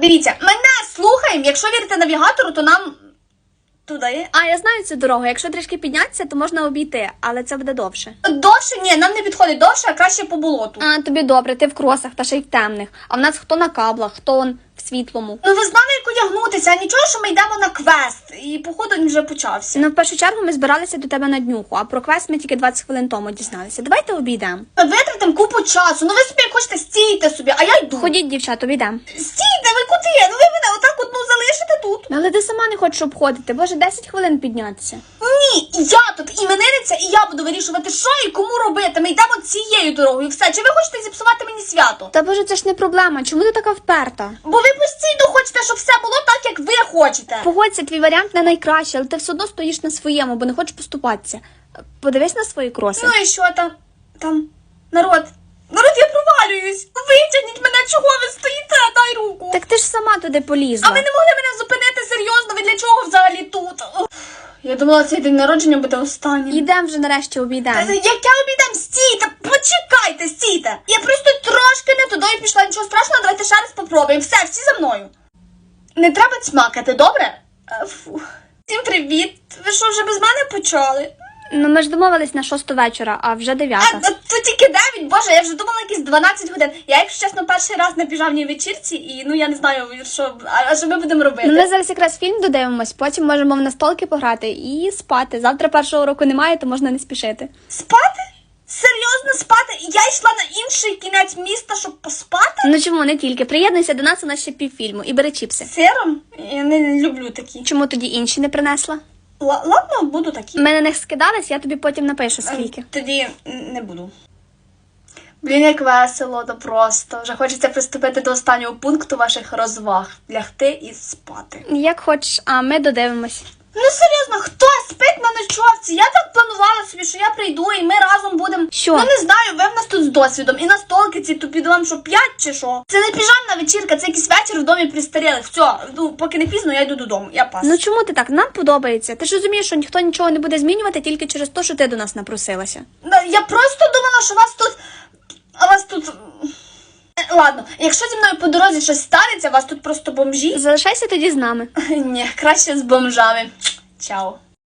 дивіться, мене слухаємо. Якщо вірите навігатору, то нам туди. А я знаю цю дорогу. Якщо трішки піднятися, то можна обійти, але це буде довше. Довше ні, нам не підходить довше, а краще по болоту. А тобі добре, ти в кросах та ще й в темних. А в нас хто на каблах, хто он в світлому. Ну ви знали, як одягнутися, а нічого, що ми йдемо на квест, і походу він вже почався. Ну, в першу чергу ми збиралися до тебе на днюху, а про квест ми тільки 20 хвилин тому дізналися. Давайте обійдемо. Витратимо купу часу. Ну ви собі хочете стійте собі, а я йду. Ходіть, дівчат, обійдемо. Стійте, ви куди? Ну ви мене отак одну залишите тут. Ну, Але ти сама не хочеш обходити, боже, 10 хвилин піднятися. Ні, я тут іменинниця, і я буду вирішувати, що і кому робити. Ми йдемо цією дорогою. Все, чи ви хочете зіпсувати мені свято? Та боже, це ж не проблема. Чому ти така вперта? Бо ви постійно хочете, щоб все було так, як ви хочете. Погодься, твій варіант не найкращий, але ти все одно стоїш на своєму, бо не хочеш поступатися. Подивись на свої кроси. Ну і що там? Там народ. Народ, я провалююсь. Витягніть мене, чого ви стоїте? Дай руку. Так ти ж сама туди полізла. А ви не могли мене зупинити Ви для чого взагалі тут? Я думала, цей день народження буде останнім. Ідемо вже нарешті обійдемо. Та Як я обійдем, стійте, почекайте, стійте. Я просто трошки не туди пішла, нічого страшного, давайте ще раз попробуємо. Все, всі за мною. Не треба цмакати, добре? Е, Фу. Всім привіт. Ви що, вже без мене почали? Ну ми ж домовились на шосту вечора, а вже А, дев'ята. а то тільки 9, боже, я вже думала якісь 12 годин. Я, якщо чесно, перший раз на піжамній вечірці, і ну я не знаю, що, а, а що ми будемо робити. Ну, ми зараз якраз фільм додивимось, потім можемо в настолки пограти і спати. Завтра першого року немає, то можна не спішити. Спати? Серйозно спати? Я йшла на інший кінець міста, щоб поспати? Ну чому не тільки? Приєднуйся до нас у нас ще півфільму і бери чіпси. Сиром? Я не люблю такі. Чому тоді інші не принесла? Л- ладно, буду такі. Ми на них скидались, я тобі потім напишу скільки. Тоді не буду. Блін, як весело, то просто. Вже хочеться приступити до останнього пункту ваших розваг лягти і спати. Як хочеш, а ми додивимось. Ну серйозно, хто спить на ночовці? Я так планувала собі, що я прийду і ми разом будемо. Що? Ну не знаю, ви в нас тут з досвідом. І на столки ці тупі вам що п'ять чи що? Це не піжамна вечірка, це якийсь вечір в домі пристарілих. Все, ну поки не пізно, я йду додому. Я пас. Ну чому ти так? Нам подобається. Ти ж розумієш, що ніхто нічого не буде змінювати тільки через те, що ти до нас напросилася. Я просто думала, що вас тут. А вас тут. Ладно, якщо зі мною по дорозі щось станеться, вас тут просто бомжі. Залишайся тоді з нами. Ні, краще з бомжами. Чао.